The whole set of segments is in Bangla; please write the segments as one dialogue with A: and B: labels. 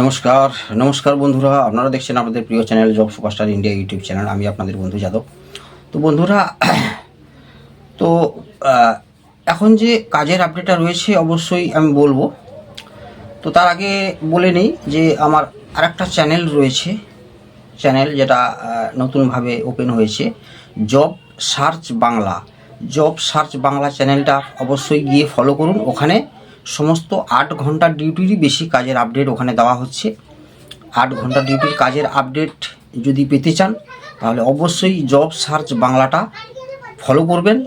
A: নমস্কার নমস্কার বন্ধুরা, আপনারা দেখছেন আমাদের প্রিয় channel job superstar India YouTube channel. আমি আপনাদের বন্ধু যাদব। তো বন্ধুরা, তো এখন যে কাজের আপডেটটা রয়েছে, অবশ্যই আমি বলব। তো তার আগে বলে নিই যে, আমার আরেকটা চ্যানেল রয়েছে। চ্যানেল যেটা নতুনভাবে ওপেন হয়েছে, job search Bangla. Job search Bangla চ্যানেলটা অবশ্যই গিয়ে ফলো করুন। ওখানে সমস্ত আট ঘণ্টার ডিউটিরই বেশি কাজের আপডেট ওখানে দেওয়া হচ্ছে। আট ঘণ্টা ডিউটির কাজের আপডেট যদি পেতে চান, তাহলে অবশ্যই জব সার্চ বাংলাটা ফলো করবেন।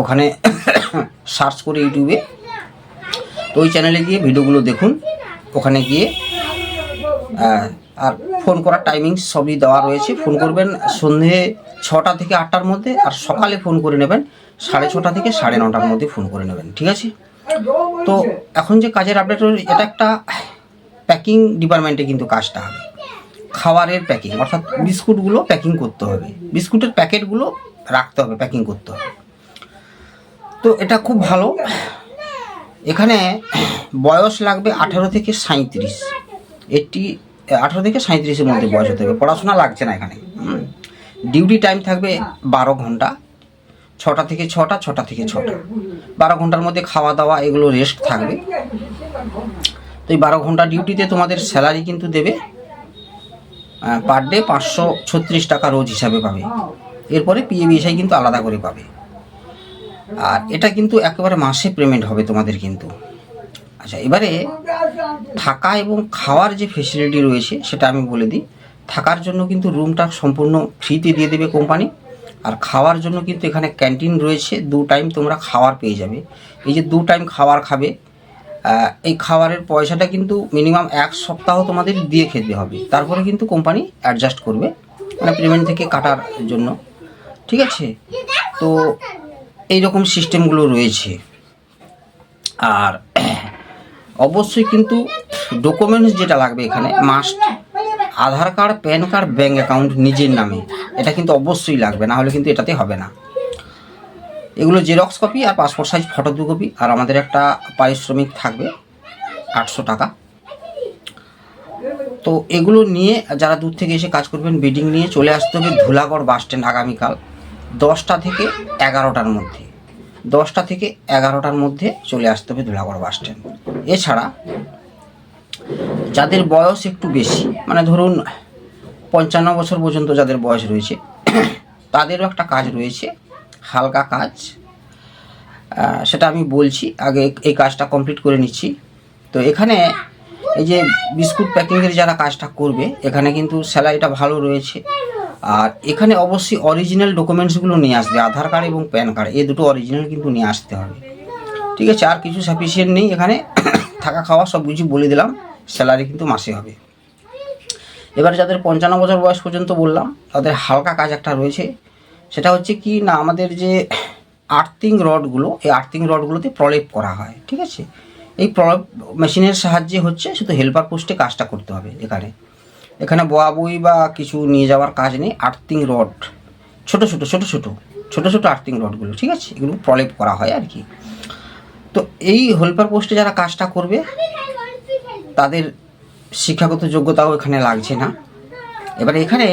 A: ওখানে সার্চ করে ইউটিউবে তো ওই চ্যানেলে গিয়ে ভিডিওগুলো দেখুন। ওখানে গিয়ে আর ফোন করার টাইমিং সবই দেওয়া রয়েছে। ফোন করবেন সন্ধে ছটা থেকে আটটার মধ্যে, আর সকালে ফোন করে নেবেন। সাড়ে ছটা থেকে সাড়ে নটার মধ্যে ফোন করে নেবেন। ঠিক আছে? তো এখন যে কাজের আপডেট এটা একটা প্যাকিং ডিপার্টমেন্টে কিন্তু কাজটা হবে। খাবারের প্যাকিং অর্থাৎ বিস্কুটগুলো প্যাকিং করতে হবে। বিস্কুটের প্যাকেটগুলো রাখতে হবে প্যাকিং করতে হবে। তো এটা খুব ভালো। এখানে বয়স লাগবে আঠেরো থেকে সাঁত্রিশ এটি, আঠেরো থেকে সাঁত্রিশের মধ্যে বয়স হতে হবে। পড়াশোনা লাগছে না এখানে। ডিউটি টাইম থাকবে বারো ঘণ্টা। ছটা থেকে ছটা ছটা থেকে ছটা। বারো ঘণ্টার মধ্যে খাওয়া দাওয়া এগুলো রেস্ট থাকবে। তো এই বারো ঘণ্টা ডিউটিতে তোমাদের স্যালারি কিন্তু দেবে পার ডে পাঁচশো ছত্রিশ টাকা রোজ হিসাবে পাবে। এরপরে পিএ বিএসআই কিন্তু আলাদা করে পাবে। আর এটা কিন্তু একেবারে মাসে পেমেন্ট হবে তোমাদের কিন্তু। আচ্ছা এবারে থাকা এবং খাওয়ার যে ফেসিলিটি রয়েছে সেটা আমি বলে দিই। থাকার জন্য কিন্তু রুমটা সম্পূর্ণ ফ্রিতে দিয়ে দেবে কোম্পানি আর খাওয়ার জন্য কিন্তু এখানে ক্যান্টিন রয়েছে। দু টাইম তোমরা খাওয়ার পেয়ে যাবে। এই যে দু টাইম খাবার খাবে এই খাবারের পয়সাটা কিন্তু মিনিমাম এক সপ্তাহ তোমাদের দিয়ে খেতে হবে। তারপরে কিন্তু কোম্পানি অ্যাডজাস্ট করবে মানে পেমেন্ট থেকে কাটার জন্য। ঠিক আছে? তো এই রকম সিস্টেমগুলো রয়েছে। আর অবশ্যই কিন্তু ডকুমেন্টস যেটা লাগবে এখানে must Aadhaar card pan card bank account নিজের নামে। এটা কিন্তু অবশ্যই লাগবে, না হলে কিন্তু এটাতে হবে না। এগুলো জেরক্স কপি আর পাসপোর্ট সাইজ ফটো দু কপি আর আমাদের একটা পারিশ্রমিক থাকবে আটশো টাকা। তো এগুলো নিয়ে যারা দূর থেকে এসে কাজ করবেন বিডিং নিয়ে চলে আসতে হবে ধুলাগড় বাস স্ট্যান্ড আগামীকাল দশটা থেকে এগারোটার মধ্যে। দশটা থেকে এগারোটার মধ্যে চলে আসতে হবে ধুলাগড় বাস স্ট্যান্ড এছাড়া যাদের বয়স একটু বেশি মানে ধরুন পঞ্চান্ন বছর পর্যন্ত যাদের বয়স রয়েছে, তাদেরও একটা কাজ রয়েছে, হালকা কাজ। সেটা আমি বলছি, আগে এই কাজটা কমপ্লিট করে নিচ্ছি। তো এখানে এই যে বিস্কুট প্যাকিংয়ের যারা কাজটা করবে, এখানে কিন্তু স্যালারিটা ভালো রয়েছে। আর এখানে অবশ্যই অরিজিনাল ডকুমেন্টসগুলো নিয়ে আসবে, আধার কার্ড এবং প্যান কার্ড, এই দুটো অরিজিনাল কিন্তু নিয়ে আসতে হবে। ঠিক আছে, আর কিছু সাফিসিয়েন্ট নেই এখানে। থাকা খাওয়া সব কিছু বলে দিলাম, স্যালারি কিন্তু মাসে হবে। এবারে যাদের পঞ্চান্ন বছর বয়স পর্যন্ত বললাম, তাদের হালকা কাজ একটা রয়েছে। সেটা হচ্ছে কি, না, আমাদের যে আর্থিং রডগুলো, এই আর্থিং রডগুলোতে প্রলেপ করা হয়, ঠিক আছে? এই প্রলেপ মেশিনের সাহায্যে হচ্ছে শুধু হেল্পার পোস্টে কাজটা করতে হবে এখানে। এখানে বয়া বই বা কিছু নিয়ে যাওয়ার কাজ নেই, আর্থিং রড, ছোট ছোট ছোট ছোট ছোট ছোট আর্থিং রডগুলো, ঠিক আছে? এগুলো প্রলেপ করা হয় আর কি। তো এই হেল্পার পোস্টে যারা কাজটা করবে, তাদের শিক্ষাগত যোগ্যতাও এখানে লাগছে না। এবার এখানে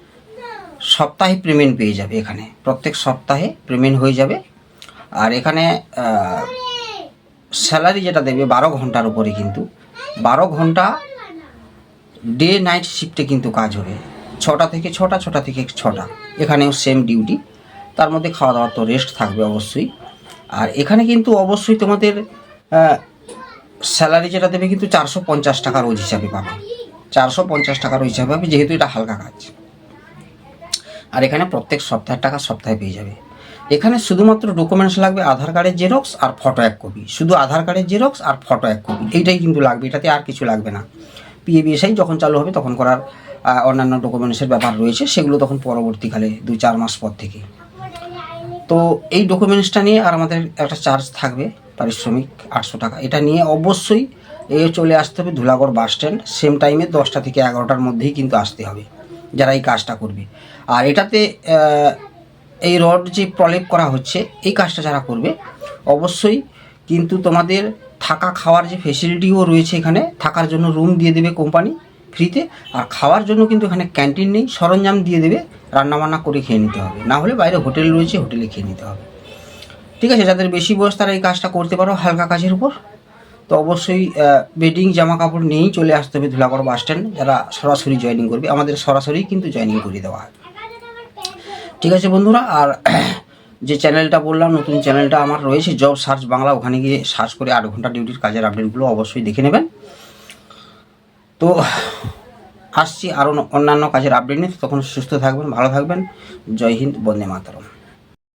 A: সপ্তাহে পেমেন্ট পেয়ে যাবে এখানে। প্রত্যেক সপ্তাহে পেমেন্ট হয়ে যাবে। আর এখানে স্যালারি যেটা দেবে বারো ঘণ্টার উপরে কিন্তু। বারো ঘণ্টা ডে নাইট শিফটে কিন্তু কাজ হবে। ছটা থেকে ছটা ছটা থেকে ছটা। এখানেও সেম ডিউটি তার মধ্যে খাওয়া দাওয়ার তো রেস্ট থাকবে অবশ্যই। আর এখানে কিন্তু অবশ্যই তোমাদের স্যালারি যেটা দেবে কিন্তু চারশো পঞ্চাশ টাকা রোজ হিসাবে পাবে। চারশো পঞ্চাশ টাকা রোজ হিসাবে পাবে, যেহেতু এটা হালকা কাজ। আর এখানে প্রত্যেক সপ্তাহের টাকা সপ্তাহে পেয়ে যাবে। এখানে শুধুমাত্র ডকুমেন্টস লাগবে আধার কার্ডের জেরক্স আর ফটো এক কপি শুধু আধার কার্ডের জেরক্স আর ফটো এক কপি এইটাই কিন্তু লাগবে, এটাতে আর কিছু লাগবে না। পিএবিএসআই যখন চালু হবে তখন করার অন্যান্য ডকুমেন্টসের ব্যাপার রয়েছে, সেগুলো তখন পরবর্তীকালে দুই চার মাস পর থেকে। তো এই ডকুমেন্টসটা নিয়ে আর আমাদের একটা চার্জ থাকবে। পারিশ্রমিক আটশো টাকা। এটা নিয়ে অবশ্যই এ চলে আসতে হবে ধুলাগড় বাস স্ট্যান্ড। সেম টাইমে দশটা থেকে এগারোটার মধ্যেই কিন্তু আসতে হবে, যারা এই কাজটা করবে। আর এটাতে এই রড যে প্রলেপ করা হচ্ছে, এই কাজটা যারা করবে, অবশ্যই কিন্তু তোমাদের থাকা খাওয়ার যে ফেসিলিটিও রয়েছে এখানে, থাকার জন্য রুম দিয়ে দেবে কোম্পানি ফ্রিতে আর খাওয়ার জন্য কিন্তু এখানে ক্যান্টিন নেই, সরঞ্জাম দিয়ে দেবে, রান্নাবান্না করে খেয়ে নিতে হবে। না হলে বাইরে হোটেল রয়েছে হোটেলে খেয়ে নিতে হবে। ঠিক আছে, যাদের বেশি বয়স তারা এই কাজটা করতে পারো হালকা কাজের উপর। তো অবশ্যই বেডিং জামা কাপড় নিয়েই চলে আসতে হবে ধুলাগড় বাস স্ট্যান্ড, যারা সরাসরি জয়েনিং করবে। আমাদের সরাসরি কিন্তু জয়েনিং করে দেওয়া হয়। ঠিক আছে বন্ধুরা, আর যে চ্যানেলটা বললাম, নতুন চ্যানেলটা আমার রয়েছে জব সার্চ বাংলা, ওখানে গিয়ে সার্চ করে আট ঘণ্টা ডিউটির কাজের আপডেটগুলো অবশ্যই দেখে নেবেন। তো আসছি আরও অন্যান্য কাজের আপডেট নিয়ে। তখন সুস্থ থাকবেন, ভালো থাকবেন। জয় হিন্দ, বন্দে মাতরম।